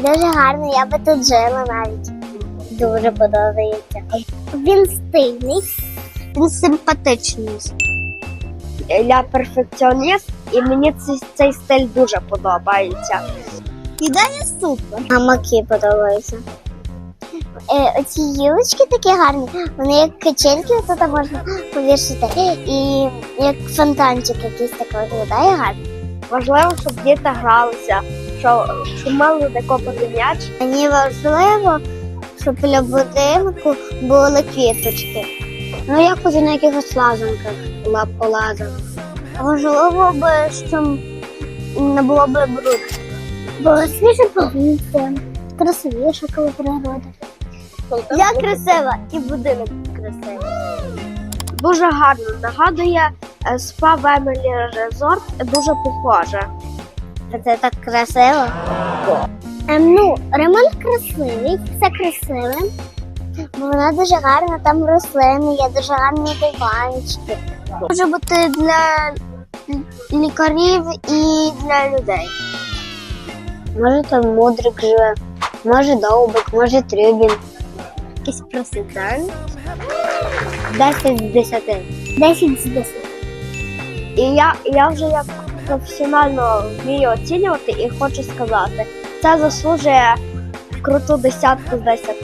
Дуже гарно, я би тут жила навіть. Дуже подобається. Він стильний, він симпатичний. Я перфекціоніст, і мені цей, цей стиль дуже подобається. Ідея супер. А маки подобаються. Е, оці гілочки такі гарні, вони як качельки тут можна повішати. І як фонтанчик якийсь такий виглядає гарно. Важливо, щоб діти гралися, що, мали де копати м'яч. Мені важливо, щоб біля будинку були квіточки. Ну, як уже на якихось лазанках полазах. Важливо би, щоб не було би бруду. Було свіже повітря, красивіше, коли природа. Я красива і будинок красивий. Дуже гарно нагадує е, спа Емелі Резорт, дуже похоже. Це так красиво. Ем, ну, ремонт красивий, все красиве. Бо Вона дуже гарна, там рослини, є дуже гарні диванчики. Може бути для лікарів і для людей. Може там мудрик живе, може довбик, може трюбін. Якийсь просвітальний. 10 з 10. 10 з 10. І я, я вже як професіонально вмію оцінювати і хочу сказати, це заслужує круту десятку з 10.